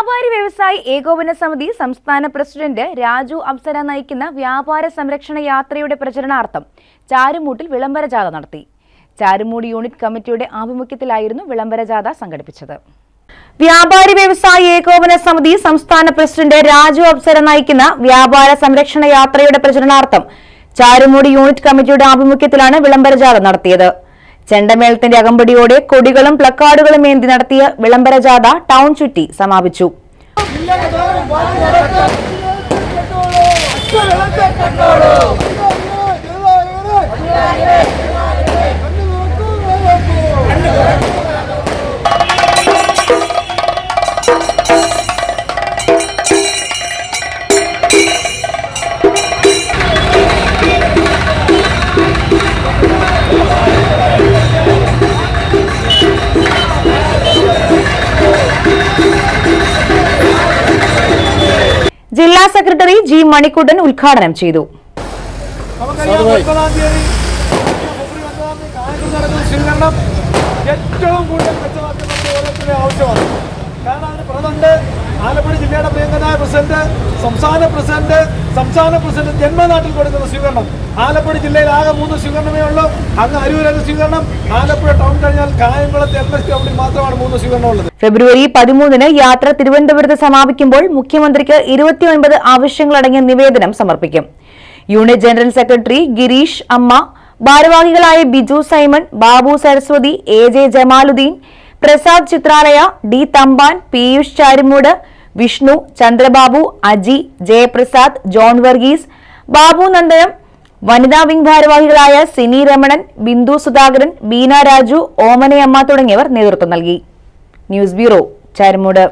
വ്യാപാരി വ്യവസായി ഏകോപന സമിതി സംസ്ഥാന പ്രസിഡന്റ് രാജു അപ്സര നയിക്കുന്ന വ്യാപാര സംരക്ഷണ യാത്രയുടെ പ്രചരണാർത്ഥം ചാരുമൂട്ടിൽ വിളംബര ജാഥ നടത്തി. ചാരുമൂട് യൂണിറ്റ് കമ്മിറ്റിയുടെ ആഭിമുഖ്യത്തിലായിരുന്നു വിളംബര ജാഥ സംഘടിപ്പിച്ചത്. വ്യാപാരി വ്യവസായി ഏകോപന സമിതി സംസ്ഥാന പ്രസിഡന്റ് രാജു അപ്സര നയിക്കുന്ന വ്യാപാര സംരക്ഷണ യാത്രയുടെ പ്രചരണാർത്ഥം ചാരുമൂട് യൂണിറ്റ് കമ്മിറ്റിയുടെ ആഭിമുഖ്യത്തിലാണ് വിളംബര ജാഥ നടത്തിയത്. ചെണ്ടമേളത്തിന്റെ അകമ്പടിയോടെ കൊടികളും പ്ലക്കാർഡുകളും ഏന്തി നടത്തിയ വിളംബര ജാഥ ടൗൺ ചുറ്റി സമാപിച്ചു ജില്ലാ സെക്രട്ടറി ജി മണിക്കുട്ടൻ ഉദ്ഘാടനം ചെയ്തു. ഏറ്റവും കൂടുതൽ മെച്ചമാക്കുന്ന കേരളത്തിലെ ആവശ്യമാണ് കാരണം അതിന് പ്രസിഡന്റ് ആലപ്പുഴ ജില്ലയുടെ പ്രിയങ്കനായ പ്രസിഡന്റ് സംസ്ഥാന പ്രസിഡന്റ് സംസ്ഥാന പ്രസിഡന്റ് ജന്മനാട്ടിൽ കൊടുക്കുന്ന സ്വീകരണം. ആലപ്പുഴ ജില്ലയിൽ ആകെ മൂന്ന് സ്വീകരണമേ ഉള്ളൂ. അങ്ങ് അരൂരൊരു സ്വീകരണം. ആലപ്പുഴ ടൗൺ കഴിഞ്ഞാൽ കായംകുളത്ത് എം എസ് ഗ്രൗണ്ടിൽ മാത്രമാണ് മൂന്ന് സ്വീകരണം ഉള്ളത്. ഫെബ്രുവരി പതിമൂന്നിന് യാത്ര തിരുവനന്തപുരത്ത് സമാപിക്കുമ്പോൾ മുഖ്യമന്ത്രിക്ക് ഇരുപത്തിയൊൻപത് ആവശ്യങ്ങളടങ്ങിയ നിവേദനം സമർപ്പിക്കും. യൂണിറ്റ് ജനറൽ സെക്രട്ടറി ഗിരീഷ് അമ്മ ഭാരവാഹികളായ Biju Simon Babu Saraswathi A J Jamaluddin Prasad Chithralaya D Thampan Piyush Charimood Vishnu Chandrababu Aji Jayaprasad John Varghese Babu Nandanam വനിതാ വിംഗ് ഭാരവാഹികളായ സിനി രമണൻ ബിന്ദു സുധാകരൻ ബീന രാജു ഓമനയമ്മ തുടങ്ങിയവർ നേതൃത്വം നൽകി. News bureau Charamood.